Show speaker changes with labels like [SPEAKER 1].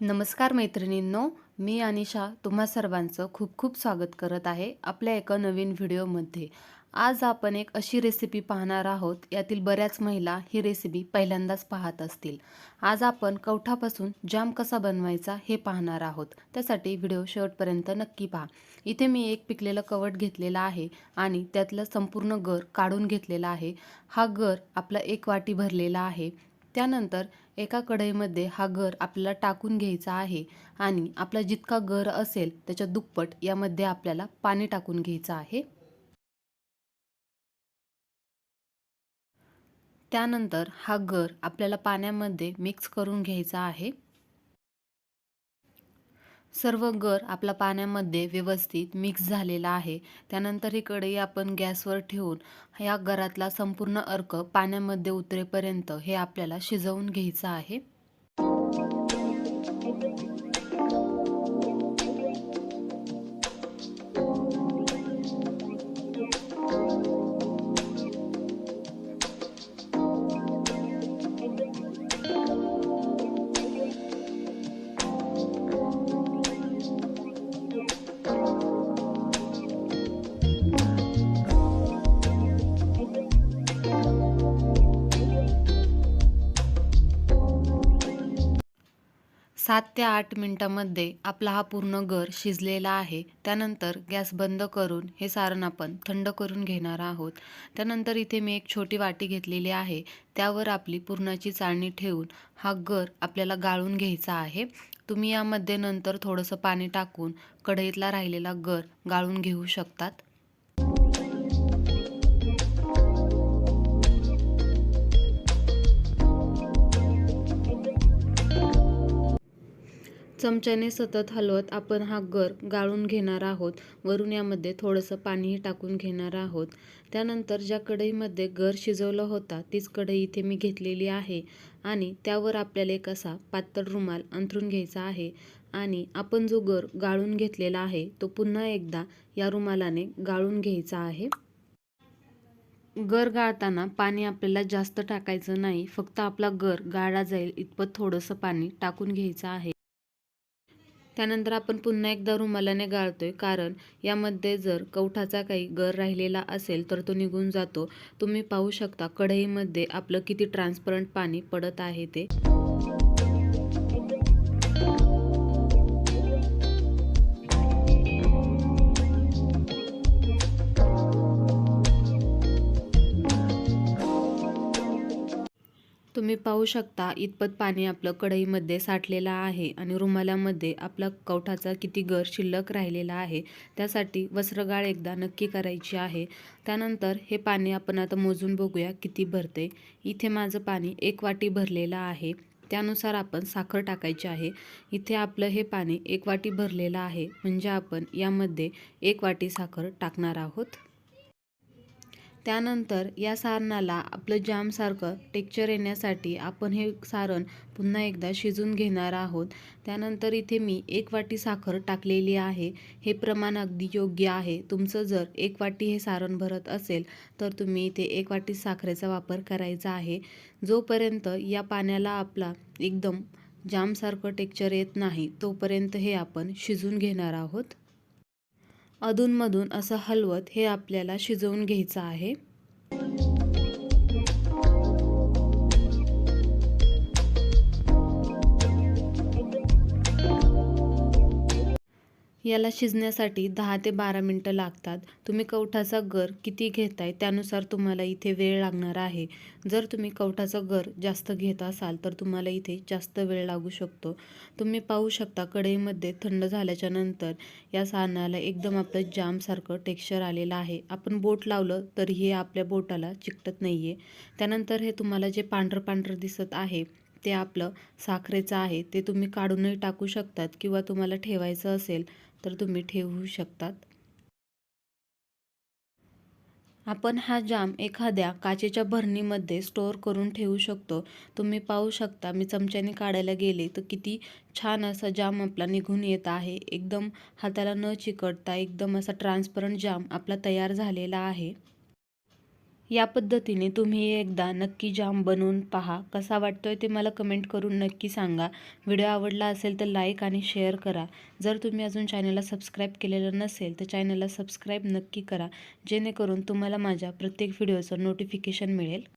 [SPEAKER 1] नमस्कार मैत्रिणींनो मी अनिशा तुम्हा सर्वांचं खूप खूप स्वागत करत आहे आपल्या एका नवीन व्हिडिओमध्ये. आज आपण एक अशी रेसिपी पाहणार आहोत यातील बऱ्याच महिला ही रेसिपी पहिल्यांदाच पाहत असतील. आज आपण कवठापासून जाम कसा बनवायचा हे पाहणार आहोत. त्यासाठी व्हिडिओ शेवटपर्यंत नक्की पहा. इथे मी एक पिकलेलं कवट घेतलेलं आहे आणि त्यातलं संपूर्ण गर काढून घेतलेला आहे. हा गर आपला एक वाटी भरलेला आहे. त्यानंतर एका कढईमध्ये हा गर आपल्याला टाकून घ्यायचा आहे आणि आपला जितका गर असेल त्याच्या दुप्पट यामध्ये आपल्याला पाणी टाकून घ्यायचं आहे. त्यानंतर हा गर आपल्याला पाण्यामध्ये मिक्स करून घ्यायचा आहे. सर्व गर आपला पाण्यामध्ये व्यवस्थित मिक्स झालेला आहे. त्यानंतर ही कढई आपण गॅसवर ठेवून या गरातला संपूर्ण अर्क पाण्यामध्ये उतरेपर्यंत हे आपल्याला शिजवून घ्यायचं आहे. सात ते आठ मिनटामध्ये आपला हा पूर्ण गर शिजलेला आहे. त्यानंतर गॅस बंद करून हे सारण आपण थंड करून घेणार आहोत. त्यानंतर इथे मी एक छोटी वाटी घेतलेली आहे. त्यावर आपली पुरणाची चाळणी ठेवून हा गर आपल्याला गाळून घ्यायचा आहे. तुम्ही यामध्ये नंतर थोडंसं पाणी टाकून कढईतला राहिलेला गर गाळून घेऊ शकतात. चमच्याने सतत हलवत आपण हा गर गाळून घेणार आहोत. वरून यामध्ये थोडंसं पाणीही टाकून घेणार आहोत. त्यानंतर ज्या कढईमध्ये गर शिजवलं होता तीच कढई इथे मी घेतलेली आहे आणि त्यावर आपल्याला एक असा पातळ रुमाल अंथरून घ्यायचा आहे आणि आपण जो गर गाळून घेतलेला आहे तो पुन्हा एकदा या रुमालाने गाळून घ्यायचा आहे. गर गाळताना पाणी आपल्याला जास्त टाकायचं नाही फक्त आपला गर गाळा जाईल इतपत थोडंसं पाणी टाकून घ्यायचं आहे. त्यानंतर आपण पुन्हा एकदा रुमालाने गाळतोय कारण यामध्ये जर कवठाचा काही गर राहिलेला असेल तर तो निघून जातो. तुम्ही पाहू शकता कढईमध्ये आपलं किती ट्रान्सपरंट पाणी पडत आहे ते. तुम्ही पाहू शकता इतपत पाणी आपलं कढईमध्ये साठलेलं आहे आणि रुमालामध्ये आपला कवठाचा किती गर शिल्लक राहिलेला आहे त्यासाठी वस्त्रगाळ एकदा नक्की करायची आहे. त्यानंतर हे पाणी आपण आता मोजून बघूया किती भरते. इथे माझं पाणी एक वाटी भरलेलं आहे त्यानुसार आपण साखर टाकायची आहे. इथे आपलं हे पाणी एक वाटी भरलेलं आहे म्हणजे आपण यामध्ये एक वाटी साखर टाकणार आहोत. त्यानंतर या सारणाला आपलं जामसारखं टेक्चर येण्यासाठी आपण हे सारण पुन्हा एकदा शिजून घेणार आहोत. त्यानंतर इथे मी एक वाटी साखर टाकलेली आहे. हे प्रमाण अगदी योग्य आहे. तुमचं जर एक वाटी हे सारण भरत असेल तर तुम्ही इथे एक वाटी साखरेचा वापर करायचा आहे. जोपर्यंत या पाण्याला आपला एकदम जामसारखं टेक्चर येत नाही तोपर्यंत हे आपण शिजून घेणार आहोत. अधूनमधून असं हलवत हे आपल्याला शिजवून घ्यायचं आहे. याला शिजण्यासाठी दहा ते बारा मिनटं लागतात. तुम्ही कवठाचा गर किती घेताय त्यानुसार तुम्हाला इथे वेळ लागणार आहे. जर तुम्ही कवठाचा गर जास्त घेत असाल तर तुम्हाला इथे जास्त वेळ लागू शकतो. तुम्ही पाहू शकता कढईमध्ये थंड झाल्याच्यानंतर या सारणाला एकदम आपलं जामसारखं टेक्स्चर आलेलं आहे. आपण बोट लावलं तरीही आपल्या बोटाला चिकटत नाही आहे त्यानंतर हे तुम्हाला जे पांढरं पांढरं दिसत आहे ते आपलं साखरेचं आहे ते तुम्ही काढूनही टाकू शकतात किंवा तुम्हाला ठेवायचं असेल तर तुम्ही ठेवू शकतात. आपण हा जाम एखाद्या काचेच्या भरणीमध्ये स्टोअर करून ठेवू शकतो. तुम्ही पाहू शकता मी चमच्याने काढायला गेले तर किती छान असा जाम आपला निघून येत आहे. एकदम हाताला न चिकटता एकदम असा ट्रान्सपरंट जाम आपला तयार झालेला आहे. या पद्धतीने तुम्ही एकदा नक्की जाम बनवून पहा. कसा वाटतोय ते मला कमेंट करून नक्की सांगा. व्हिडिओ आवडला असेल तर लाईक आणि शेअर करा. जर तुम्ही अजून चॅनलला सबस्क्राईब केलेलं नसेल तर चॅनलला सबस्क्राईब नक्की करा. जेणेकरून तुम्हाला माझ्या प्रत्येक व्हिडिओचं नोटिफिकेशन मिळेल.